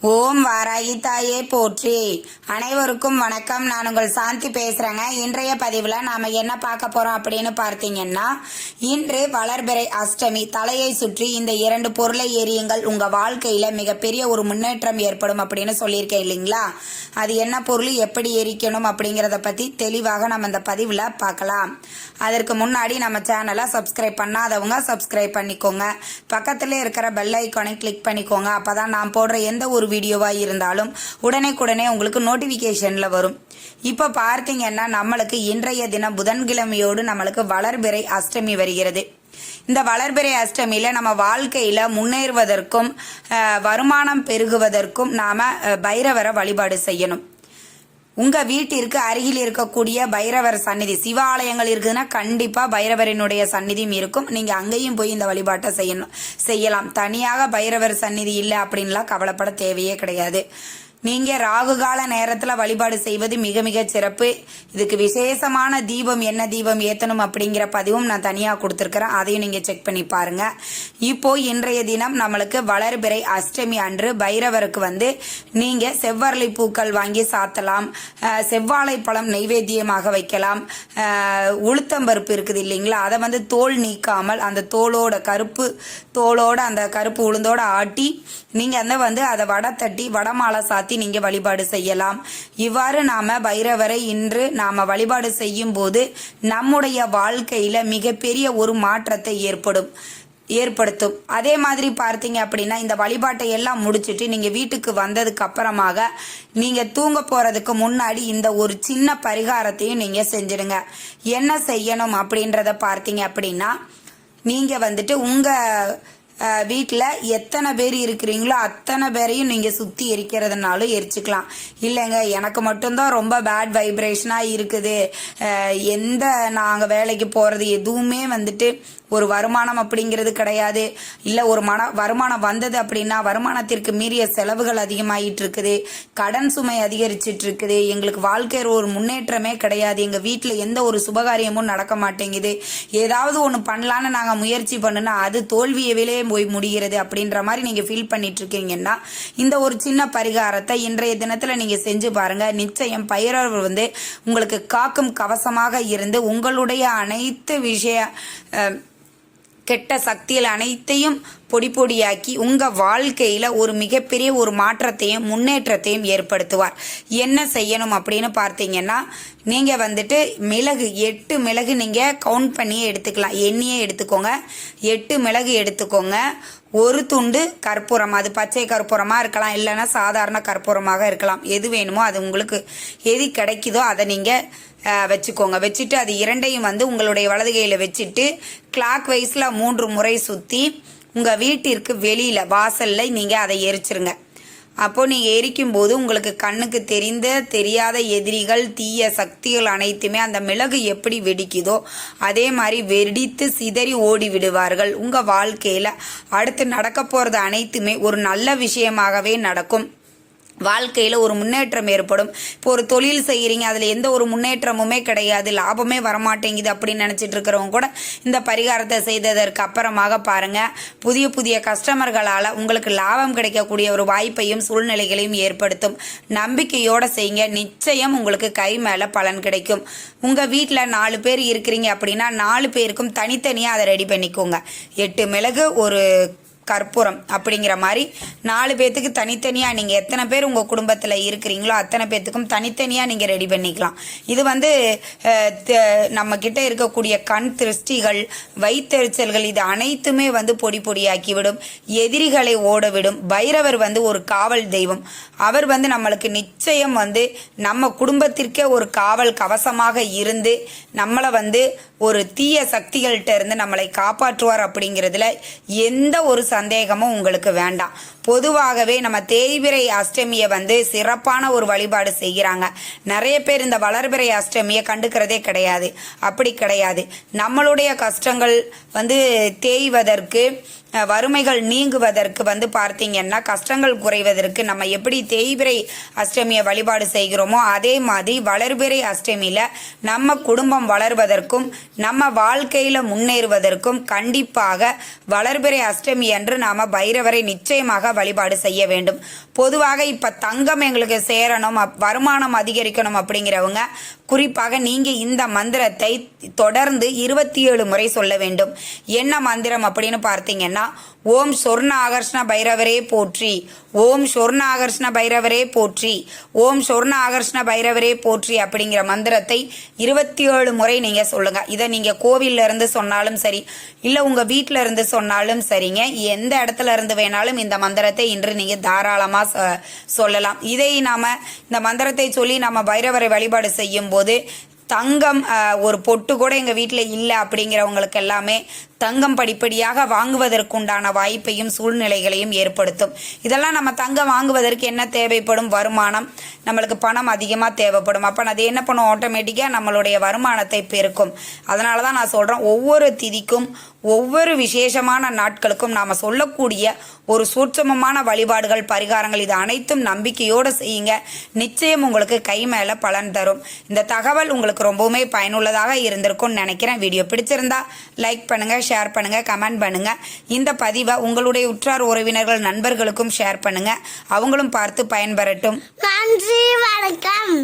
ஓம் வாராகி தாயே போற்றி. அனைவருக்கும் வணக்கம். நான் உங்கள் சாந்தி பேசுறேங்க. இன்றைய பதிவில் நாம என்ன பார்க்க போறோம் அப்படின்னு பார்த்தீங்கன்னா இன்று வளர்பிறை அஷ்டமி. தலையை சுற்றி இந்த இரண்டு பொருளை எரியுங்கள் உங்க வாழ்க்கையில மிகப்பெரிய ஒரு முன்னேற்றம் ஏற்படும் அப்படின்னு சொல்லியிருக்கேன் இல்லைங்களா? அது என்ன பொருள்? எப்படி எரிக்கணும்? அப்படிங்கிறத பத்தி தெளிவாக நம்ம இந்த பதிவில் பார்க்கலாம். அதற்கு முன்னாடி நம்ம சேனலை சப்ஸ்கிரைப் பண்ணாதவங்க சப்ஸ்கிரைப் பண்ணிக்கோங்க. பக்கத்தில் இருக்கிற பெல் ஐக்கானை கிளிக் பண்ணிக்கோங்க. அப்பதான் நான் போடுற எந்த ஒரு வீடியோவாக இருந்தாலும் உடனே உங்களுக்கு நோட்டிஃபிகேஷனில் வரும். இப்போ பார்த்தீங்கன்னா நம்மளுக்கு இன்றைய தினம் புதன்கிழமையோடு நம்மளுக்கு வளர்பிறை அஷ்டமி வருகிறது. இந்த வளர்பிறை அஷ்டமியில் நம்ம வாழ்க்கையில் முன்னேறுவதற்கும் வருமானம் பெருகுவதற்கும் நாம் பைரவரை வழிபாடு செய்யணும். உங்க வீட்டிற்கு அருகில் இருக்கக்கூடிய பைரவர் சந்நிதி சிவாலயங்கள் இருக்குதுன்னா கண்டிப்பா பைரவரினுடைய சந்நிதியும் இருக்கும். நீங்க அங்கேயும் போய் இந்த வழிபாட்டை செய்யணும் செய்யலாம். தனியாக பைரவர் சந்நிதி இல்லை அப்படின்லாம் கவலைப்பட தேவையே கிடையாது. நீங்க ராகுகால நேரத்தில் நேரத்துல வழிபாடு செய்வது மிக மிக சிறப்பு. இதுக்கு விசேஷமான தீபம் என்ன தீபம் ஏத்தணும் அப்படிங்கிற பதிவும் நான் தனியா கொடுத்துருக்கிறேன். அதையும் நீங்க செக் பண்ணி பாருங்க. இப்போ இன்றைய தினம் நம்மளுக்கு வளர்பிறை அஷ்டமி அன்று பைரவருக்கு வந்து நீங்க செவ்வரளி பூக்கள் வாங்கி சாத்தலாம். செவ்வாழை பழம் நைவேத்தியமாக வைக்கலாம். உளுத்தம்பருப்பு இருக்குது இல்லைங்களா? அதை வந்து தோல் நீக்காமல் அந்த தோலோட கருப்பு தோலோட அந்த கருப்பு உளுந்தோட ஆட்டி நீங்க அந்த வந்து அதை வடை தட்டி வடமாலை சாத்தி நீங்க வழிபாடு செய்யலாம். இவ்வாறு நாம பைரவரை இன்று நாம வழிபாடு செய்யும் போது நம்முடைய வாழ்க்கையில மிகப்பெரிய ஒரு மாற்றத்தை ஏற்படும் ஏற்படுத்தும். அதே மாதிரி பார்த்தீங்க அப்படின்னா இந்த வழிபாட்டை எல்லாம் முடிச்சிட்டு நீங்க வீட்டுக்கு வந்ததுக்கு அப்புறமாக நீங்க தூங்க போறதுக்கு முன்னாடி இந்த ஒரு சின்ன பரிகாரத்தையும் நீங்க செஞ்சிடுங்க. என்ன செய்யணும் அப்படின்றத பார்த்தீங்க அப்படின்னா நீங்க வந்துட்டு உங்க வீட்டில் எத்தனை பேர் இருக்கிறீங்களோ அத்தனை பேரையும் நீங்கள் சுற்றி எரிக்கிறதுனாலும் எரிச்சுக்கலாம். இல்லைங்க எனக்கு மட்டும்தான் ரொம்ப பேட் வைப்ரேஷனாக இருக்குது. எந்த நாங்கள் வேலைக்கு போகிறது எதுவுமே வந்துட்டு ஒரு வருமானம் அப்படிங்கிறது கிடையாது. இல்லை ஒரு மன வருமானம் வந்தது அப்படின்னா வருமானத்திற்கு மீறிய செலவுகள் அதிகமாகிட்டு இருக்குது. கடன் சுமை அதிகரிச்சிட்டு இருக்குது. எங்களுக்கு வாழ்க்கையில் ஒரு முன்னேற்றமே கிடையாது. எங்கள் வீட்டில் எந்த ஒரு சுபகாரியமும் நடக்க மாட்டேங்குது. ஏதாவது ஒன்று பண்ணலான்னு நாங்கள் முயற்சி பண்ணுனா அது தோல்வியவிலே போய் முடிகிறது அப்படின்ற மாதிரி நீங்கள் ஃபீல் பண்ணிட்டு இருக்கீங்கன்னா இந்த ஒரு சின்ன பரிகாரத்தை இன்றைய தினத்தில் நீங்கள் செஞ்சு பாருங்கள் நிச்சயம் பயிரவர் வந்து உங்களுக்கு காக்கும் கவசமாக இருந்து உங்களுடைய அனைத்து விஷய கெட்ட சக்திகள் அனைத்தையும் பொடி பொடியாக்கி உங்கள் வாழ்க்கையில் ஒரு மிகப்பெரிய ஒரு மாற்றத்தையும் முன்னேற்றத்தையும் ஏற்படுத்துவார். என்ன செய்யணும் அப்படின்னு பார்த்தீங்கன்னா நீங்கள் வந்துட்டு மிளகு எட்டு மிளகு நீங்கள் கவுண்ட் பண்ணியே எடுத்துக்கலாம். எண்ணியே எடுத்துக்கோங்க. எட்டு மிளகு எடுத்துக்கோங்க. ஒரு துண்டு கற்பூரம். அது பச்சை கற்பூரமாக இருக்கலாம் இல்லைன்னா சாதாரண கற்பூரமாக இருக்கலாம். எது வேணுமோ அது உங்களுக்கு எது கிடைக்குதோ அதை நீங்கள் வச்சுக்கோங்க. வச்சுட்டு அது இரண்டையும் வந்து உங்களுடைய வலதுகையில் வச்சுட்டு கிளாக் வைஸில் மூன்று முறை சுற்றி உங்கள் வீட்டிற்கு வெளியில் வாசலில் நீங்கள் அதை எரிச்சிருங்க. அப்போது நீங்கள் எரிக்கும் போது உங்களுக்கு கண்ணுக்கு தெரிந்த தெரியாத எதிரிகள் தீய சக்திகள் அனைத்துமே அந்த மிளகு எப்படி வெடிக்குதோ அதே மாதிரி வெடித்து சிதறி ஓடி விடுவார்கள் உங்கள் வாழ்க்கையில் அடுத்து நடக்க போகிறது அனைத்துமே ஒரு நல்ல விஷயமாகவே நடக்கும். வாழ்க்கையில் ஒரு முன்னேற்றம் ஏற்படும். இப்போ ஒரு தொழில் செய்கிறீங்க அதில் எந்த ஒரு முன்னேற்றமுமே கிடையாது லாபமே வரமாட்டேங்குது அப்படின்னு நினச்சிட்டு இருக்கிறவங்க கூட இந்த பரிகாரத்தை செய்ததற்கு அப்புறமாக பாருங்கள் புதிய புதிய கஸ்டமர்களால் உங்களுக்கு லாபம் கிடைக்கக்கூடிய ஒரு வாய்ப்பையும் சூழ்நிலைகளையும் ஏற்படுத்தும். நம்பிக்கையோடு செய்யுங்க. நிச்சயம் உங்களுக்கு கை மேலே பலன் கிடைக்கும். உங்கள் வீட்டில் நாலு பேர் இருக்கிறீங்க அப்படின்னா நாலு பேருக்கும் தனித்தனியாக அதை ரெடி பண்ணிக்கோங்க. எட்டு மிளகு ஒரு கற்பூரம் அப்படிங்கிற மாதிரி நாலு பேர்த்துக்கு தனித்தனியாக நீங்கள் எத்தனை பேர் உங்கள் குடும்பத்தில் இருக்கிறீங்களோ அத்தனை பேர்த்துக்கும் தனித்தனியாக நீங்கள் ரெடி பண்ணிக்கலாம். இது வந்து நம்மக்கிட்ட நம்ம கிட்ட இருக்கக்கூடிய கண் திருஷ்டிகள் வைத்தெரிச்சல்கள் இது அனைத்துமே வந்து பொடி பொடியாக்கி விடும் எதிரிகளை ஓட விடும் பைரவர் வந்து ஒரு காவல் தெய்வம். அவர் வந்து நம்மளுக்கு நிச்சயம் வந்து நம்ம குடும்பத்திற்கே ஒரு காவல் கவசமாக இருந்து நம்மளை வந்து ஒரு தீய சக்திகள்கிட்ட இருந்து நம்மளை காப்பாற்றுவார் அப்படிங்கிறதுல எந்த ஒரு சந்தேகமும் உங்களுக்கு வேண்டாம். பொதுவாகவே நம்ம தேய்பிரை அஷ்டமியை வந்து சிறப்பான ஒரு வழிபாடு செய்கிறாங்க. நிறைய பேர் இந்த வளர்பிறை அஷ்டமியை கண்டுக்கிறதே கிடையாது. அப்படி கிடையாது. நம்மளுடைய கஷ்டங்கள் வந்து தேய்வதற்கு வறுமைகள் நீங்குவதற்கு வந்து பார்த்தீங்கன்னா கஷ்டங்கள் குறைவதற்கு நம்ம எப்படி தேய்பிரை அஷ்டமியை வழிபாடு செய்கிறோமோ அதே மாதிரி வளர்பிறை அஷ்டமியில் நம்ம குடும்பம் வளர்வதற்கும் நம்ம வாழ்க்கையில் முன்னேறுவதற்கும் கண்டிப்பாக வளர்பிறை அஷ்டமி என்று நாம் பைரவரை நிச்சயமாக வழிபாடு செய்ய வேண்டும். பொதுவாக இப்ப தங்கம் எங்களுக்கு சேரணும் வருமானம் அதிகரிக்கணும் அப்படிங்கிறவங்க குறிப்பாக நீங்க இந்த மந்திரத்தை தொடர்ந்து இருபத்தி ஏழு முறை சொல்ல வேண்டும். என்ன மந்திரம் அப்படின்னு பார்த்தீங்கன்னா ஓம் சொர்ண ஆகர்ஷ்ண பைரவரே போற்றி ஓம் சொர்ண ஆகர்ஷ்ண பைரவரே போற்றி ஓம் சொர்ண ஆகர்ஷ்ண பைரவரே போற்றி அப்படிங்கிற மந்திரத்தை இருபத்தி ஏழு முறை நீங்க சொல்லுங்க. இதை நீங்க கோவில்ல இருந்து சொன்னாலும் சரி இல்ல உங்க வீட்டில் இருந்து சொன்னாலும் சரிங்க. எந்த இடத்துல இருந்து வேணாலும் இந்த மந்திரத்தை இன்று நீங்க தாராளமா சொல்லலாம். இதை நாம இந்த மந்திரத்தை சொல்லி நம்ம பைரவரை வழிபாடு செய்யும் போது தங்கம் ஒரு பொட்டு கூட எங்க வீட்டில் இல்லை அப்படிங்கிறவங்களுக்கு எல்லாமே தங்கம் படிப்படியாக வாங்குவதற்குண்டான வாய்ப்பையும் சூழ்நிலைகளையும் ஏற்படுத்தும். இதெல்லாம் நம்ம தங்கம் வாங்குவதற்கு என்ன தேவைப்படும்? வருமானம். நம்மளுக்கு பணம் அதிகமாக தேவைப்படும். அப்போ அது என்ன பண்ணும் ஆட்டோமேட்டிக்காக நம்மளுடைய வருமானத்தை பெருக்கும். அதனால தான் நான் சொல்கிறேன் ஒவ்வொரு திதிக்கும் ஒவ்வொரு விசேஷமான நாட்களுக்கும் நாம் சொல்லக்கூடிய ஒரு சூட்சமமான வழிபாடுகள் பரிகாரங்கள் இது அனைத்தும் நம்பிக்கையோடு செய்யுங்க. நிச்சயம் உங்களுக்கு கை மேலே பலன் தரும். இந்த தகவல் உங்களுக்கு ரொம்பவுமே பயனுள்ளதாக இருந்திருக்கும்னு நினைக்கிறேன். வீடியோ பிடிச்சிருந்தா லைக் பண்ணுங்கள் ஷேர் பண்ணுங்க கமெண்ட் பண்ணுங்க. இந்த பதிவை உங்களுடைய உற்றார் உறவினர்கள் நண்பர்களுக்கும் ஷேர் பண்ணுங்க. அவங்களும் பார்த்து பயன்பெறட்டும். நன்றி வணக்கம்.